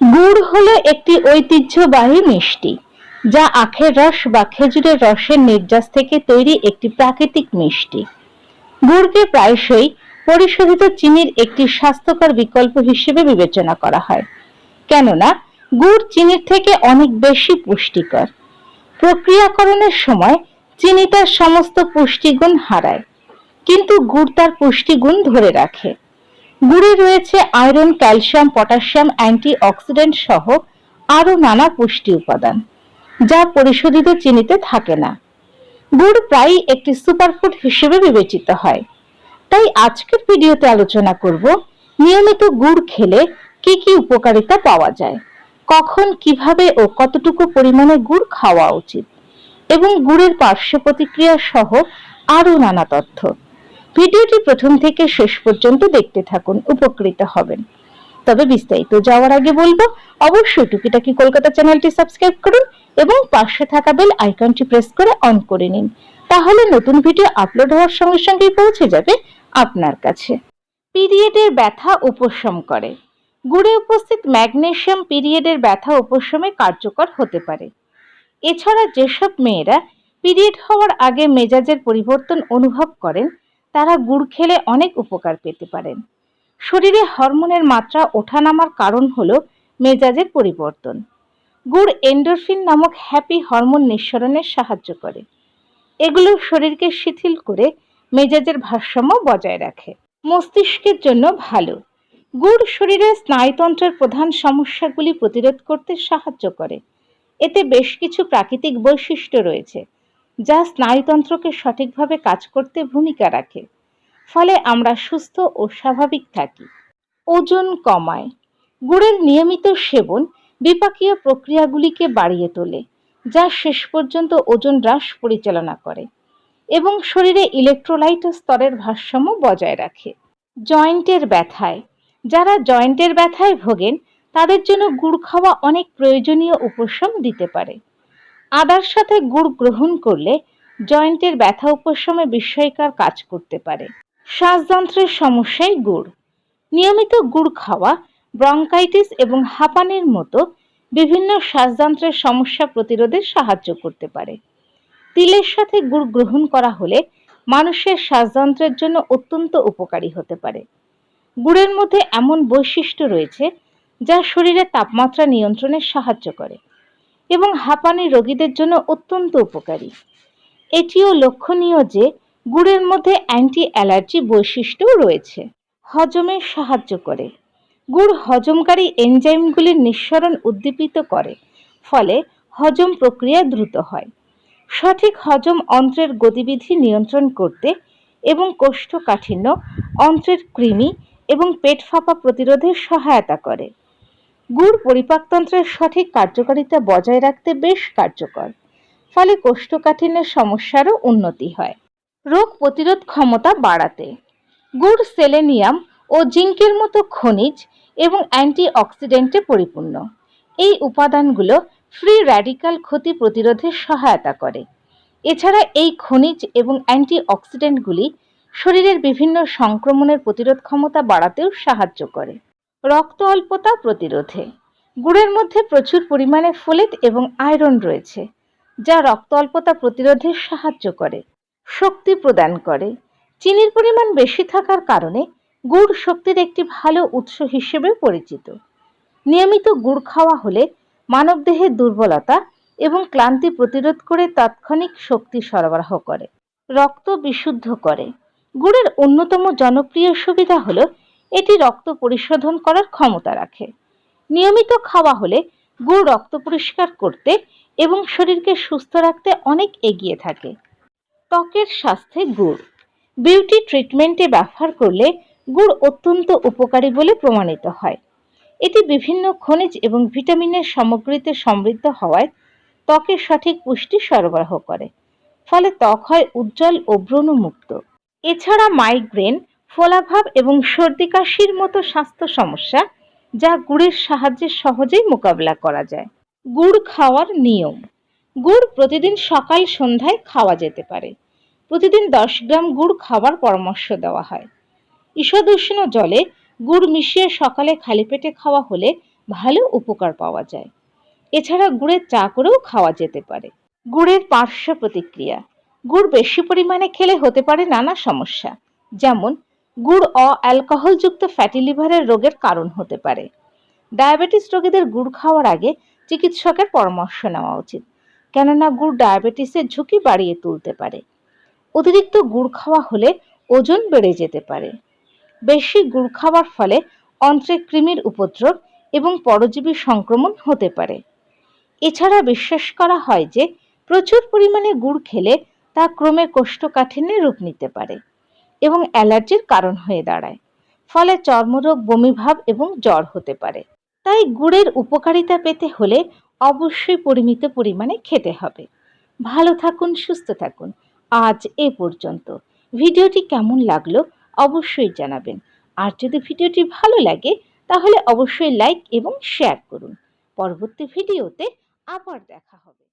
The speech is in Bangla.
গুড় হলো একটি ঐতিহ্যবাহী মিষ্টি, যা আখের রস বা খেজুরের রসের নির্যাস থেকে তৈরি একটি প্রাকৃতিক মিষ্টি। গুড়কে প্রায়শই পরিশোধিত চিনির একটি স্বাস্থ্যকর বিকল্প হিসেবে বিবেচনা করা হয়, কেননা গুড় চিনির থেকে অনেক বেশি পুষ্টিকর। প্রক্রিয়াকরণের সময় চিনি তার সমস্ত পুষ্টিগুণ হারায়। কিন্তু গুড় তার পুষ্টিগুণ ধরে রাখে। গুড়ে রয়েছে iron, calcium, potassium antioxidant সহ আরও নানা পুষ্টি উপাদান, যা পরিশোধিত চিনিতে থাকে না। গুড় প্রায়ই একটি সুপারফুড হিসেবে বিবেচিত হয়। তাই আজকের ভিডিওতে আলোচনা করব, নিয়মিত গুড় খেলে কি কি উপকারিতা পাওয়া যায়, কখন, কীভাবে ও কতটুকু পরিমাণে গুড় খাওয়া উচিত, এবং গুড়ের পার্শ্ব প্রতিক্রিয়া সহ আরও নানা তথ্য। ভিডিওটি প্রথম থেকে শেষ পর্যন্ত দেখতে থাকুন, উপকৃত হবেন। তবে বিস্তারিত যাওয়ার আগে বলব, অবশ্যই টুকিটাকি কলকাতা চ্যানেলটি সাবস্ক্রাইব করুন এবং পাশে থাকা বেল আইকনটি প্রেস করে অন করে নিন। তাহলে নতুন ভিডিও আপলোড হওয়ার সঙ্গে সঙ্গেই পৌঁছে যাবে আপনার কাছে। পিরিয়ডের ব্যথা উপশম করে। গুড়ে উপস্থিত ম্যাগনেশিয়াম পিরিয়ডের ব্যথা উপশমে কার্যকর হতে পারে। এছাড়া যেসব মেয়েরা পিরিয়ড হওয়ার আগে মেজাজের পরিবর্তন অনুভব করেন তারা গুড় খেলে অনেক উপকার পেতে পারেন। শরীরে হরমোনের মাত্রা ওঠানামার কারণ হল মেজাজের পরিবর্তন। গুড় এন্ডোরফিন নামক হ্যাপি হরমোন নিঃসরণে সাহায্য করে। এগুলো শরীরকে শিথিল করে মেজাজের ভারসাম্য বজায় রাখে। মস্তিষ্কের জন্য ভালো। গুড় শরীরের স্নায়ুতন্ত্রের প্রধান সমস্যাগুলি প্রতিরোধ করতে সাহায্য করে। এতে বেশ কিছু প্রাকৃতিক বৈশিষ্ট্য রয়েছে। যা স্নায়ুতন্ত্রকে সঠিকভাবে কাজ করতে ভূমিকা রাখে। ফলে আমরা সুস্থ ও স্বাভাবিক থাকি। ওজন কমায়। গুড়ের নিয়মিত সেবন বিপাকীয় প্রক্রিয়াগুলিকে বাড়িয়ে তোলে, যা শেষ পর্যন্ত ওজন হ্রাস পরিচালনা করে এবং শরীরে ইলেকট্রোলাইট স্তরের ভারসাম্য বজায় রাখে। জয়েন্টের ব্যথায়। যারা জয়েন্টের ব্যথায় ভোগেন, তাদের জন্য গুড় খাওয়া অনেক প্রয়োজনীয় উপশম দিতে পারে। আদার সাথে গুড় গ্রহণ করলে জয়েন্টের ব্যথা উপশমে বিস্ময়কার কাজ করতে পারে। শ্বাসযন্ত্রের সমস্যায় গুড়। নিয়মিত গুড় খাওয়া, ব্রঙ্কাইটিস এবং হাঁপানির মতো বিভিন্ন শ্বাসযন্ত্রের সমস্যা প্রতিরোধে সাহায্য করতে পারে। তিলের সাথে গুড় গ্রহণ করা হলে মানুষের শ্বাসযন্ত্রের জন্য অত্যন্ত উপকারী হতে পারে। গুড়ের মধ্যে এমন বৈশিষ্ট্য রয়েছে যা শরীরের তাপমাত্রা নিয়ন্ত্রণে সাহায্য করে। এবং হাঁপানি রোগীদের জন্য অত্যন্ত উপকারী। এটিও লক্ষণীয় যে, গুড়ের মধ্যে অ্যান্টি অ্যালার্জি বৈশিষ্ট্যও রয়েছে। হজমে সাহায্য করে। গুড় হজমকারী এনজাইমগুলির নিঃসরণ উদ্দীপিত করে, ফলে হজম প্রক্রিয়া দ্রুত হয়। সঠিক হজম অন্ত্রের গতিবিধি নিয়ন্ত্রণ করতে এবং কোষ্ঠকাঠিন্য, অন্ত্রের কৃমি এবং পেট ফাঁপা প্রতিরোধে সহায়তা করে। গুড় পরিপাকতন্ত্রের সঠিক কার্যকারিতা বজায় রাখতে বেশ কার্যকর। ফলে কোষ্ঠকাঠিন্যের সমস্যারও উন্নতি হয়। রোগ প্রতিরোধ ক্ষমতা বাড়াতে। গুড় সেলেনিয়াম ও জিঙ্কের মতো খনিজ এবং অ্যান্টি অক্সিডেন্টে পরিপূর্ণ। এই উপাদানগুলো ফ্রি র্যাডিক্যাল ক্ষতি প্রতিরোধে সহায়তা করে। এছাড়া এই খনিজ এবং অ্যান্টি অক্সিডেন্টগুলি শরীরের বিভিন্ন সংক্রমণের প্রতিরোধ ক্ষমতা বাড়াতেও সাহায্য করে। রক্ত অল্পতা প্রতিরোধে। গুড়ের মধ্যে প্রচুর পরিমাণে ফোলেট এবং আয়রন রয়েছে, যা রক্ত অল্পতা প্রতিরোধে সাহায্য করে, শক্তি প্রদান করে। চিনির পরিমাণ বেশি থাকার কারণে গুড় শক্তির একটি ভালো উৎস হিসেবে পরিচিত। নিয়মিত গুড় খাওয়া হলে মানবদেহের দুর্বলতা এবং ক্লান্তি প্রতিরোধ করে তাৎক্ষণিক শক্তি সরবরাহ করে, রক্ত বিশুদ্ধ করে। গুড়ের অন্যতম জনপ্রিয় সুবিধা হলো এটি রক্ত পরিশোধন করার ক্ষমতা রাখে। নিয়মিত খাওয়া হলে গুড় রক্ত পরিষ্কার করতে এবং শরীরকে সুস্থ রাখতে অনেক এগিয়ে থাকে। ত্বকের স্বাস্থ্যে গুড়। বিউটি ট্রিটমেন্টে ব্যবহার করলে গুড় অত্যন্ত উপকারী বলে প্রমাণিত হয়। এটি বিভিন্ন খনিজ এবং ভিটামিনের সামগ্রীতে সমৃদ্ধ হওয়ায় ত্বকের সঠিক পুষ্টি সরবরাহ করে, ফলে ত্বক হয় উজ্জ্বল ও ব্রণমুক্ত। এছাড়া মাইগ্রেন ফোলাভাব এবং সর্দি কাশির মতো স্বাস্থ্য সমস্যা যা গুড়ের সাহায্যে সহজেই মোকাবিলা করা যায়। গুড় খাওয়ার নিয়ম। গুড় প্রতিদিন সকাল সন্ধ্যায় খাওয়া যেতে পারে। প্রতিদিন দশ গ্রাম গুড় খাওয়ার পরামর্শ দেওয়া হয়। ঈষদুষ্ণ জলে গুড় মিশিয়ে সকালে খালি পেটে খাওয়া হলে ভালো উপকার পাওয়া যায়। এছাড়া গুড়ের চা করেও খাওয়া যেতে পারে। গুড়ের পার্শ্ব প্রতিক্রিয়া। গুড় বেশি পরিমাণে খেলে হতে পারে নানা সমস্যা, যেমন গুড় অ অ্যালকোহলযুক্ত ফ্যাটি লিভারের রোগের কারণ হতে পারে। ডায়াবেটিস রোগীদের গুড় খাওয়ার আগে চিকিৎসকের পরামর্শ নেওয়া উচিত, কেননা গুড় ডায়াবেটিসের ঝুঁকি বাড়িয়ে তুলতে পারে। অতিরিক্ত গুড় খাওয়া হলে ওজন বেড়ে যেতে পারে। বেশি গুড় খাওয়ার ফলে অন্ত্রে কৃমির উপদ্রব এবং পরজীবী সংক্রমণ হতে পারে। এছাড়া বিশ্বাস করা হয় যে, প্রচুর পরিমাণে গুড় খেলে তা ক্রমে কোষ্ঠকাঠিন্যে রূপ নিতে পারে। এবং অ্যালার্জির কারণ হয়ে দাঁড়ায়। ফলে চর্মরোগ, বমিভাব এবং জ্বর হতে পারে। তাই গুড়ের উপকারিতা পেতে হলে অবশ্যই পরিমিত পরিমাণে খেতে হবে। ভালো থাকুন, সুস্থ থাকুন। আজ এ পর্যন্ত। ভিডিওটি কেমন লাগল অবশ্যই জানাবেন। আর যদি ভিডিওটি ভালো লাগে, তাহলে অবশ্যই লাইক এবং শেয়ার করুন। পরবর্তী ভিডিওতে আবার দেখা হবে।